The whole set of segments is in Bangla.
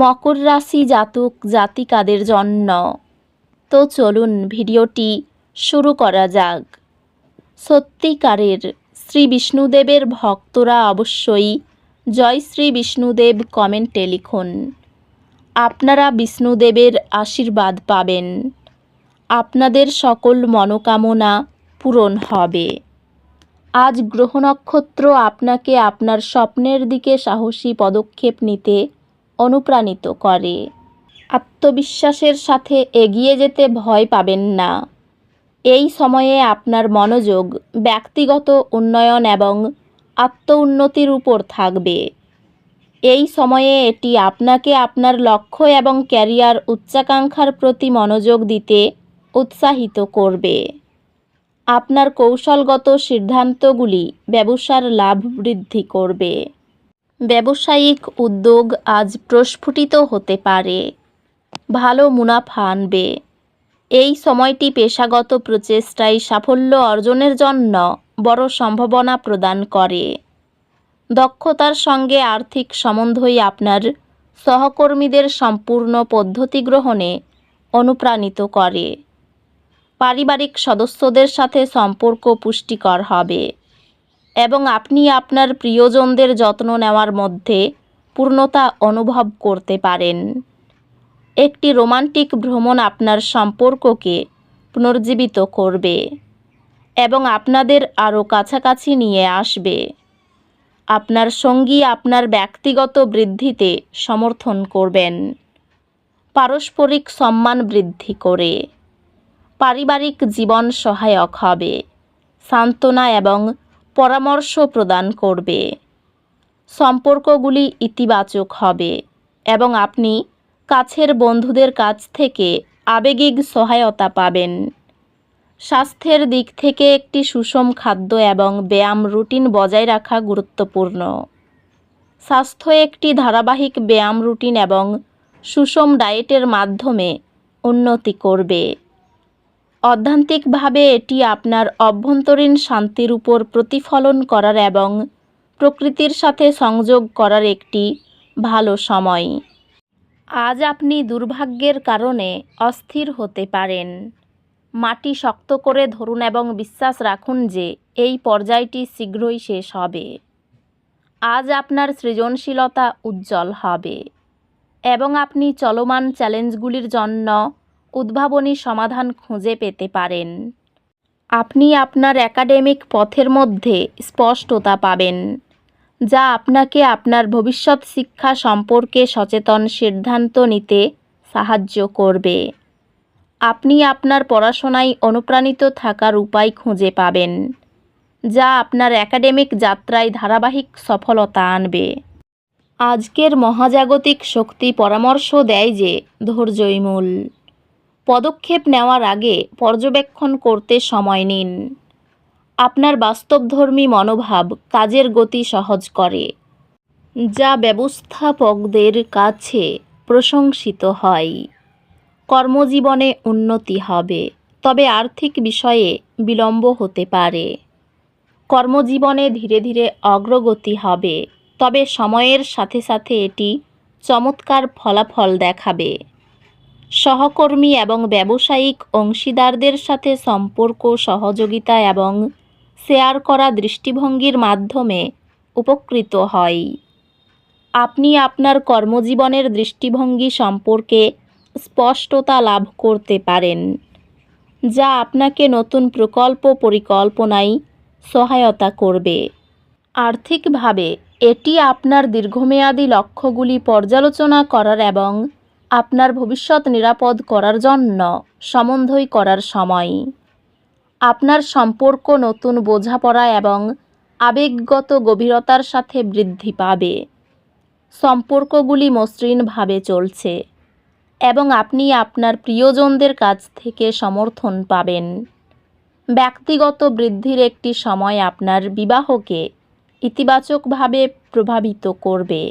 মকর রাশি জাতক, জাতিকাদের জন্য। তো চলুন ভিডিওটি শুরু করা যাক। সত্যিকারের শ্রী বিষ্ণুদেবের ভক্তরা অবশ্যই জয় শ্রী বিষ্ণুদেব কমেন্টে লিখুন। আপনারা বিষ্ণুদেবের আশীর্বাদ পাবেন। আপনাদের সকল মনোকামনা পূরণ হবে। আজ গ্রহ নক্ষত্র আপনাকে আপনার স্বপ্নের দিকে সাহসী পদক্ষেপ নিতে অনুপ্রাণিত করে। আত্মবিশ্বাসের সাথে এগিয়ে যেতে ভয় পাবেন না। এই সময়ে আপনার মনোযোগ ব্যক্তিগত উন্নয়ন এবং আত্ম উন্নতির উপর থাকবে। এই সময়ে এটি আপনাকে আপনার লক্ষ্য এবং ক্যারিয়ার উচ্চাকাঙ্ক্ষার প্রতি মনোযোগ দিতে উৎসাহিত করবে। আপনার কৌশলগত সিদ্ধান্তগুলি ব্যবসার লাভ বৃদ্ধি করবে। ব্যবসায়িক উদ্যোগ আজ প্রস্ফুটিত হতে পারে। ভালো মুনাফা আনবে। এই সময়টি পেশাগত প্রচেষ্টায় সাফল্য অর্জনের জন্য বড় সম্ভাবনা প্রদান করে। দক্ষতার সঙ্গে আর্থিক সম্বন্ধই আপনার সহকর্মীদের সম্পূর্ণ পদ্ধতি গ্রহণে অনুপ্রাণিত করে। পারিবারিক সদস্যদের সাথে সম্পর্ক পুষ্টিকর হবে। এবং আপনি আপনার প্রিয়জনদের যত্ন নেওয়ার মধ্যে পূর্ণতা অনুভব করতে পারেন। একটি রোমান্টিক ভ্রমণ আপনার সম্পর্ককে পুনর্জীবিত করবে এবং আপনাদের আরও কাছাকাছি নিয়ে আসবে। আপনার সঙ্গী আপনার ব্যক্তিগত বৃদ্ধিতে সমর্থন করবেন। পারস্পরিক সম্মান বৃদ্ধি করে। পারিবারিক জীবন সহায়ক হবে। সান্ত্বনা এবং পরামর্শ প্রদান করবে। সম্পর্কগুলি ইতিবাচক হবে এবং আপনি কাছের বন্ধুদের কাছ থেকে আবেগিক সহায়তা পাবেন। স্বাস্থ্যের দিক থেকে একটি সুষম খাদ্য এবং ব্যায়াম রুটিন বজায় রাখা গুরুত্বপূর্ণ। স্বাস্থ্য একটি ধারাবাহিক ব্যায়াম রুটিন এবং সুষম ডায়েটের মাধ্যমে উন্নতি করবে। অধ্যান্তিকভাবে এটি আপনার অভ্যন্তরীণ শান্তির উপর প্রতিফলন করার এবং প্রকৃতির সাথে সংযোগ করার একটি ভালো সময়। আজ আপনি দুর্ভাগ্যের কারণে অস্থির হতে পারেন। মাটি শক্ত করে ধরুন এবং বিশ্বাস রাখুন যে এই পর্যায়টি শীঘ্রই শেষ হবে। আজ আপনার সৃজনশীলতা উজ্জ্বল হবে এবং আপনি চলমান চ্যালেঞ্জগুলির জন্য উদ্ভাবনী সমাধান খুঁজে পেতে পারেন। আপনি আপনার একাডেমিক পথের মধ্যে স্পষ্টতা পাবেন, যা আপনাকে আপনার ভবিষ্যৎ শিক্ষা সম্পর্কে সচেতন সিদ্ধান্ত নিতে সাহায্য করবে। আপনি আপনার পড়াশোনায় অনুপ্রাণিত থাকার উপায় খুঁজে পাবেন, যা আপনার একাডেমিক যাত্রায় ধারাবাহিক সফলতা আনবে। আজকের মহাজাগতিক শক্তি পরামর্শ দেয় যে, ধৈর্যই মূল। পদক্ষেপ নেওয়ার আগে পর্যবেক্ষণ করতে সময় নিন। আপনার বাস্তবধর্মী মনোভাব কাজের গতি সহজ করে, যা ব্যবস্থাপকদের কাছে প্রশংসিত হয়। কর্মজীবনে উন্নতি হবে, তবে আর্থিক বিষয়ে বিলম্ব হতে পারে। কর্মজীবনে ধীরে ধীরে অগ্রগতি হবে, তবে সময়ের সাথে সাথে এটি চমৎকার ফলাফল দেখাবে। সহকর্মী এবং ব্যবসায়িক অংশীদারদের সাথে সম্পর্ক, সহযোগিতা এবং শেয়ার করা দৃষ্টিভঙ্গির মাধ্যমে উপকৃত হয়। আপনি আপনার কর্মজীবনের দৃষ্টিভঙ্গি সম্পর্কে স্পষ্টতা লাভ করতে পারেন, যা আপনাকে নতুন প্রকল্প পরিকল্পনায় সহায়তা করবে। আর্থিকভাবে, এটি আপনার দীর্ঘমেয়াদী লক্ষ্যগুলি পর্যালোচনা করার এবং আপনার ভবিষ্যৎ নিরাপদ করার জন্য সমন্বয় করার সময়। আপনার সম্পর্ক নতুন বোঝাপড়া এবং আবেগগত গভীরতার সাথে বৃদ্ধি পাবে। সম্পর্কগুলি মসৃণভাবে চলছে এবং আপনি আপনার প্রিয়জনদের কাছ থেকে সমর্থন পাবেন। ব্যক্তিগত বৃদ্ধির একটি সময় আপনার বিবাহকে ইতিবাচকভাবে প্রভাবিত করবে।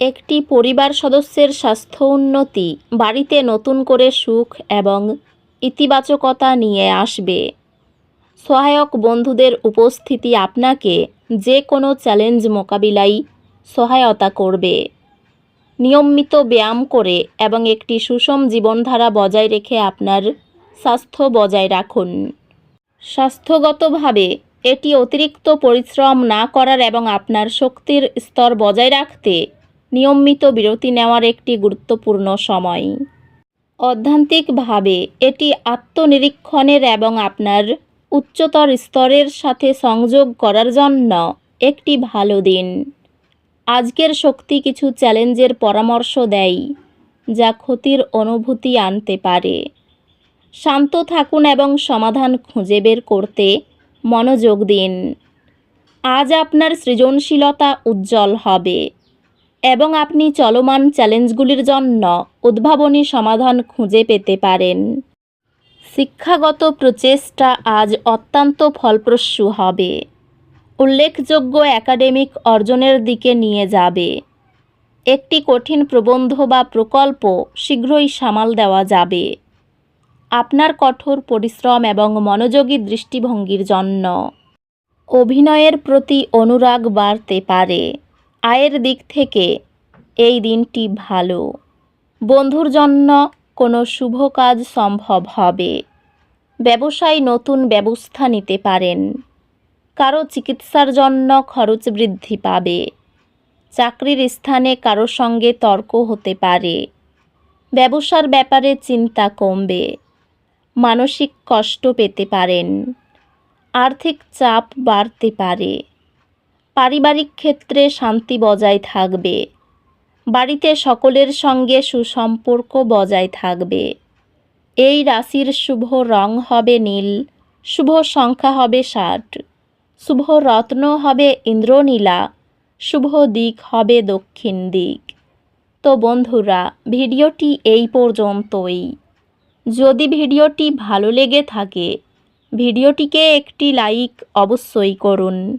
একটি পরিবার সদস্যের স্বাস্থ্য উন্নতি, বাড়িতে নতুন করে সুখ এবং ইতিবাচকতা নিয়ে আসবে। সহায়ক বন্ধুদের উপস্থিতি আপনাকে যে কোনো চ্যালেঞ্জ মোকাবিলায় সহায়তা করবে। নিয়মিত ব্যায়াম করে এবং একটি সুষম জীবনধারা বজায় রেখে আপনার স্বাস্থ্য বজায় রাখুন। স্বাস্থ্যগতভাবে এটি অতিরিক্ত পরিশ্রম না করার এবং আপনার শক্তির স্তর বজায় রাখতে নিয়মিত বিরতি নেওয়ার একটি গুরুত্বপূর্ণ সময়। অধ্যান্তিকভাবে, এটি আত্মনিরীক্ষণের এবং আপনার উচ্চতর স্তরের সাথে সংযোগ করার জন্য একটি ভালো দিন। আজকের শক্তি কিছু চ্যালেঞ্জের পরামর্শ দেয়, যা ক্ষতির অনুভূতি আনতে পারে। শান্ত থাকুন এবং সমাধান খুঁজে বের করতে মনোযোগ দিন। আজ আপনার সৃজনশীলতা উজ্জ্বল হবে। এবং আপনি চলমান চ্যালেঞ্জগুলির জন্য উদ্ভাবনী সমাধান খুঁজে পেতে পারেন। শিক্ষাগত প্রচেষ্টা আজ অত্যন্ত ফলপ্রসূ হবে। উল্লেখযোগ্য একাডেমিক অর্জনের দিকে নিয়ে যাবে। একটি কঠিন প্রবন্ধ বা প্রকল্প শীঘ্রই সামাল দেওয়া যাবে। আপনার কঠোর পরিশ্রম এবং মনোযোগী দৃষ্টিভঙ্গির জন্য অভিনয়ের প্রতি অনুরাগ বাড়তে পারে। আয়ের দিক থেকে এই দিনটি ভালো। বন্ধুর জন্য কোনো শুভ কাজ সম্ভব হবে। ব্যবসায় নতুন ব্যবস্থা নিতে পারেন। কারও চিকিৎসার জন্য খরচ বৃদ্ধি পাবে। চাকরির স্থানে কারও সঙ্গে তর্ক হতে পারে। ব্যবসার ব্যাপারে চিন্তা কমবে। মানসিক কষ্ট পেতে পারেন। আর্থিক চাপ বাড়তে পারে। পারিবারিক ক্ষেত্রে শান্তি বজায় থাকবে। বাড়িতে সকলের সঙ্গে সুসম্পর্ক বজায় থাকবে। এই রাশির শুভ রং হবে নীল, শুভ সংখ্যা হবে ষাট, শুভ রত্ন হবে ইন্দ্রনীলা, শুভ দিক হবে দক্ষিণ দিক। তো বন্ধুরা, ভিডিওটি এই পর্যন্তই। যদি ভিডিওটি ভালো লেগে থাকে, ভিডিওটিকে একটি লাইক অবশ্যই করুন।